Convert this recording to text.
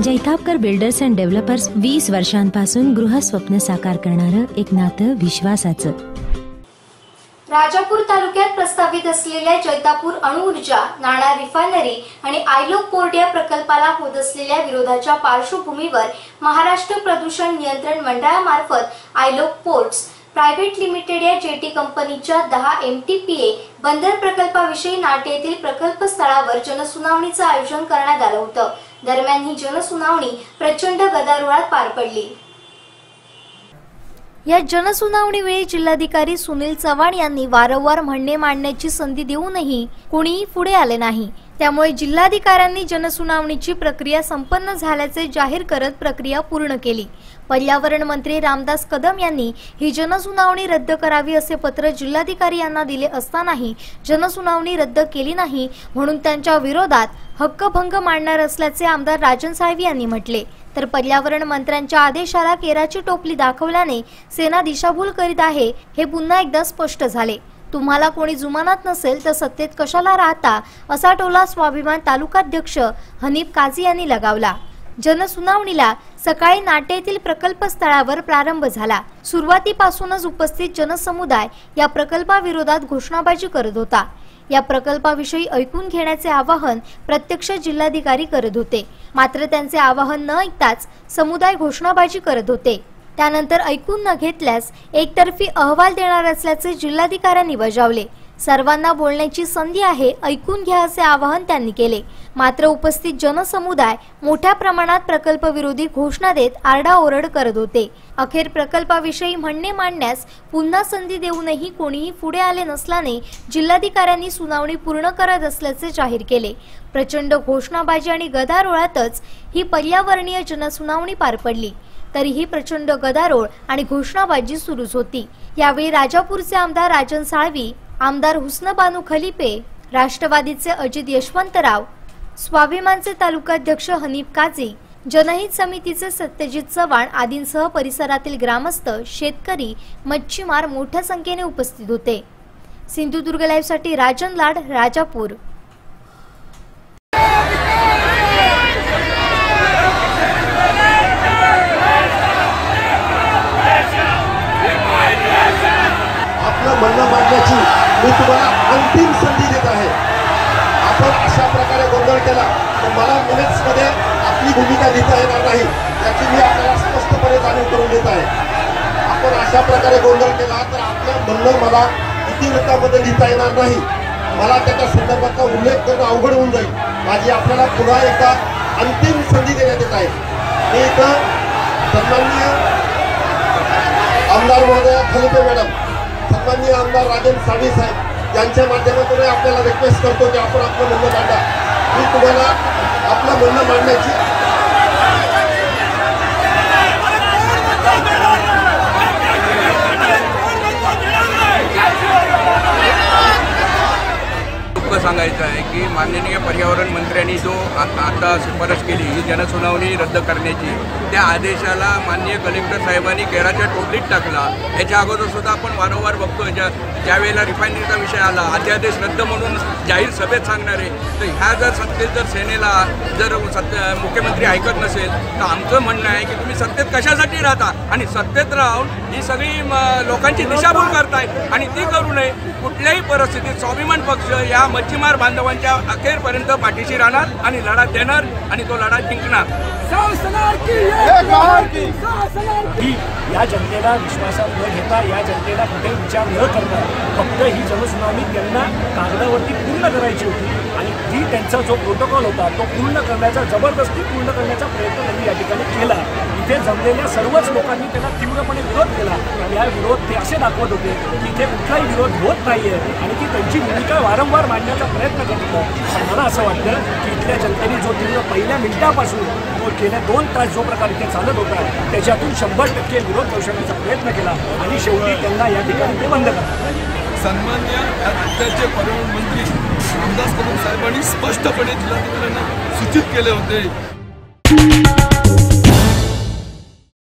Jaitapkar builders and developers वीस वर्षांपासून गृहस्वप्न साकार करणारं एक नातं विश्वासाचं. राजापूर तालुक्यात प्रस्तावित असलेल्या जैतापूर अणुऊर्जा नाणार रिफायनरी आणि आयलोक पोर्ट या प्रकल्पाला होत असलेल्या विरोधाच्या पार्श्वभूमीवर महाराष्ट्र प्रदूषण नियंत्रण मंडळामार्फत आयलोक पोर्ट्स प्रायव्हेट लिमिटेड या जेटी कंपनीच्या दहा एम टी पी ए बंदर प्रकल्पाविषयी नाटे येथील प्रकल्प स्थळावर जनसुनावणीचं आयोजन करण्यात आलं होतं. दरम्यान ही जनसुनावणी प्रचंड गदारोळात पार पडली. या जनसुनावणीवेळी जिल्हाधिकारी सुनील चव्हाण यांनी वारंवार म्हणणे मांडण्याची संधी देऊनही कोणीही पुढे आले नाही. त्यामुळे जिल्हाधिकाऱ्यांनी जनसुनावणीची प्रक्रिया संपन्न झाल्याचे जाहीर करत प्रक्रिया पूर्ण केली. पर्यावरण मंत्री रामदास कदम यांनी ही जनसुनावणी रद्द करावी असे पत्र जिल्हाधिकारी यांना दिले असतानाही जनसुनावणी रद्द केली नाही म्हणून त्यांच्या विरोधात हक्कभंग मांडणार असल्याचे आमदार राजन साहेब यांनी म्हटले. तर पर्यावरण मंत्र्यांच्या आदेशाला केराची टोपली दाखवल्याने सेना दिशाभूल करीत आहे हे पुन्हा एकदा स्पष्ट झाले. तुम्हाला कोणी जुमानात नसेल तर सत्तेत कशाला राहता असा टोला स्वाभिमान तालुकाध्यक्ष हनीफ काझी यांनी लगावला. जनसुनावणीला सकाळी नाटे येथील प्रकल्प स्थळावर प्रारंभ झाला. सुरुवातीपासूनच उपस्थित जनसमुदाय या प्रकल्पाविरोधात घोषणाबाजी करत होता. या प्रकल्पाविषयी ऐकून घेण्याचे आवाहन प्रत्यक्ष जिल्हाधिकारी करत होते. मात्र त्यांचे आवाहन न ऐकताच समुदाय घोषणाबाजी करत होते. त्यानंतर ऐकून न घेतल्यास एकतर्फी अहवाल देणार असल्याचे जिल्हाधिकाऱ्यांनी बजावले. सर्वांना बोलण्याची संधी आहे ऐकून घ्या असे आवाहन त्यांनी केले. मात्र उपस्थित जनसमुदाय मोठ्या प्रमाणात प्रकल्पविरोधी घोषणा देत आरडाओरड करत होते. अखेर प्रकल्पाविषयी म्हणणे मांडण्यास पुन्हा संधी देऊनही कोणीही पुढे आले नसल्याने जिल्हाधिकाऱ्यांनी सुनावणी पूर्ण करत असल्याचे जाहीर केले. प्रचंड घोषणाबाजी आणि गदारोळातच ही पर्यावरणीय जनसुनावणी पार पडली. तरीही प्रचंड गदारोळ आणि घोषणाबाजी सुरूच होती. यावेळी राजापूरचे आमदार राजन साळवी आमदार हुस्नबानू खलिपे राष्ट्रवादीचे अजित यशवंतराव स्वाभिमानचे तालुकाध्यक्ष हनीफ काझी जनहित समितीचे सत्यजित चव्हाण आदींसह परिसरातील ग्रामस्थ शेतकरी मच्छीमार मोठ्या संख्येने उपस्थित होते. सिंधुदुर्ग लाईव्हसाठी राजन लाड राजापूर आपलं म्हणणं मांडण्याची मी तुम्हाला अंतिम संधी देत आहे. आपण अशा प्रकारे गोंधळ केला तर मला मिनिट्समध्ये आपली भूमिका लिहिता येणार नाही. याची मी आपल्याला स्पष्टपणे जाणीव करून देत आहे. आपण अशा प्रकारे गोंधळ केला तर आपलं म्हणणं मला इतिवृत्तामध्ये लिहिता येणार नाही. मला त्याच्या संदर्भाचा उल्लेख करणं अवघड होऊन जाईल. माझी आपल्याला पुन्हा एकदा अंतिम संधी देण्यात येत आहे. मी इथं सन्माननीय आमदार महोदय खलिपे मॅडम सन्माननीय आमदार राजन साळवी साहेब यांच्या माध्यमातून आपल्याला रिक्वेस्ट करतो की आपण आपलं म्हणणं मांडा. मी तुम्हाला आपलं म्हणणं मांडण्याची सांगायचं आहे की माननीय पर्यावरण मंत्र्यांनी जो आता शिफारस केली ही जनसुनावणी रद्द करण्याची त्या आदेशाला माननीय कलेक्टर साहेबांनी केराच्या टोपलीत टाकला. याच्या अगोदर सुद्धा आपण वारंवार बघतोय ज्या ज्यावेळेला रिफायनरीचा विषय आला अध्यादेश रद्द म्हणून जाहीर सभेत सांगणारे तर ह्या जर सत्तेत जर सेनेला जर सत्य मुख्यमंत्री ऐकत नसेल तर आमचं म्हणणं आहे की तुम्ही सत्तेत कशासाठी राहता? आणि सत्तेत राहून ही सगळी लोकांची दिशाभूल करताय आणि ती करू नये. कुठल्याही परिस्थितीत स्वाभिमान पक्ष या मच्छीमार बांधवांच्या अखेरपर्यंत पाठीशी राहणार आणि लढा देणार आणि तो लढा जिंकणार. ही या जनतेला विश्वासात न घेता या जनतेला कुठे विचार न करता फक्त ही जनसुनावणी त्यांना कागदावरती पूर्ण करायची होती. आणि ती त्यांचा जो प्रोटोकॉल होता तो पूर्ण करण्याचा जबरदस्ती पूर्ण करण्याचा प्रयत्न त्यांनी या ठिकाणी केला. इथे जमलेल्या सर्वच लोकांनी त्याला तीव्रपणे विरोध केला. आणि हा विरोध ते असे दाखवत होते की इथे कुठलाही विरोध होत नाही आहे आणि ती त्यांची भूमिका वारंवार मांडण्याचा प्रयत्न करत होता. मला असं वाटतं की इथल्या जनतेने जो तीव्र पहिल्या मिनिटापासून समोर गेल्या दोन तास जो प्रकार इथे चालत होता त्याच्यातून शंभर टक्के विरोध दर्शवण्याचा प्रयत्न केला आणि शेवटी त्यांना या ठिकाणी ते बंद करा सन्मान्य राज्याचे पर्यावरण मंत्री रामदास कदम साहेबांनी स्पष्टपणे जिल्हाधिकाऱ्यांना सूचित केले होते.